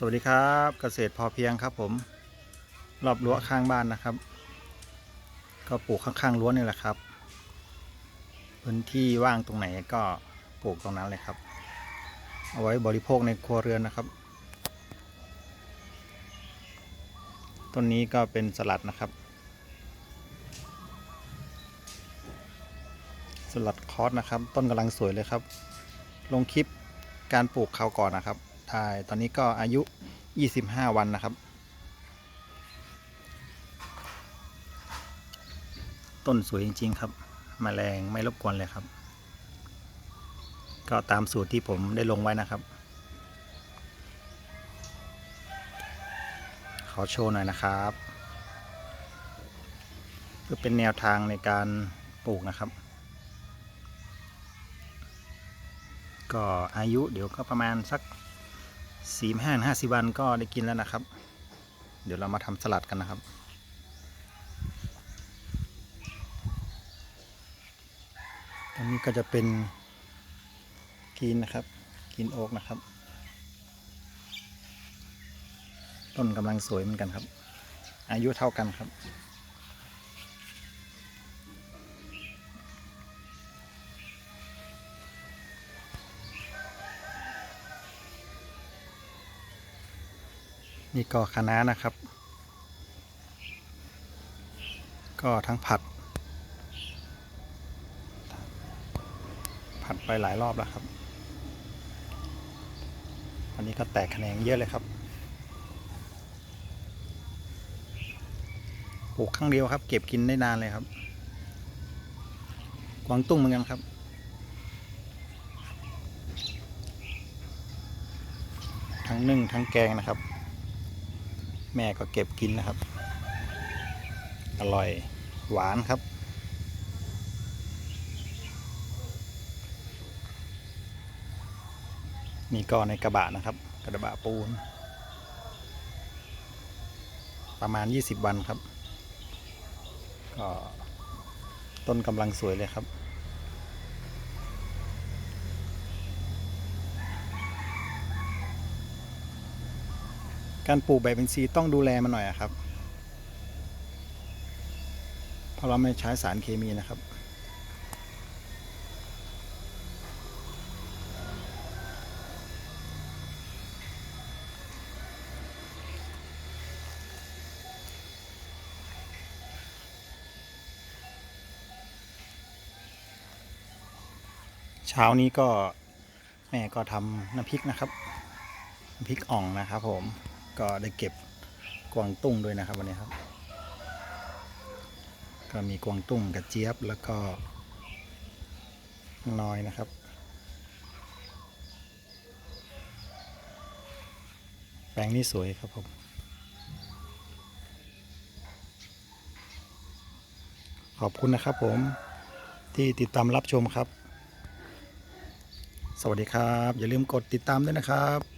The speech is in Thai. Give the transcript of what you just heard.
สวัสดีครับเกษตรพอเพียงครับผม รอบรั้วข้างบ้านนะครับ ก็ปลูกข้างๆรั้วนี่แหละครับ พื้นที่ว่างตรงไหนก็ปลูกตรงนั้นเลยครับ เอาไว้บริโภคในครัวเรือนนะครับต้นนี้ก็เป็นสลัดนะครับ สลัดคอสนะครับ ต้นกำลังสวยเลยครับ ลงคลิปการปลูกเขาวก่อนนะครับ ถ่ายตอนนี้ก็อายุ 25 วันนะครับ ต้นสวยจริง ๆ ครับมแมลงไม่รบกวนเลยครับ ก็ตามสูตรที่ผมได้ลงไว้นะครับ ขอโชว์หน่อยนะครับ เพื่อเป็นแนวทางในการปลูกนะครับก็อายุเดี๋ยวก็ประมาณสัก สี่ห้าห้าสิบวันก็ได้กินแล้วนะครับ เดี๋ยวเรามาทำสลัดกันนะครับอันนี้ก็จะเป็นกรีนนะครับกรีนโอ๊กนะครับ ต้นกำลังสวยเหมือนกันครับ อายุเท่ากันครับ นี่ก็คะน้านะครับ ก็ทั้งผัด ผัดไปหลายรอบแล้วครับ อันนี้ก็แตกแขนงเยอะเลยครับปลูกครั้งเดียวครับ เก็บกินได้นานเลยครับ กวางตุ้งเหมือนกันครับทั้งนึ่งทั้งแกงนะครับ แม่ก็เก็บกินนะครับ อร่อยหวานครับ นี่ก็ในกระบะนะครับ กระบะปูน ประมาณ 20 วันครับ ก็ต้นกำลังสวยเลยครับ การปลูกแบบเป็นซีย์ต้องดูแลมันหน่อยครับ เพราะเราไม่ใช้สารเคมีนะครับ เช้านี้ก็แม่ก็ทำน้ำพริกนะครับน้ำพริกอ่องนะครับผม ก็ได้เก็บกวางตุ้งด้วยนะครับวันนี้ครับ ก็มีกวางตุ้งกระเจี๊ยบแล้วก็น้อยนะครับ แปลงนี้สวยครับผมขอบคุณนะครับผมที่ติดตามรับชมครับ สวัสดีครับ อย่าลืมกดติดตามด้วยนะครับ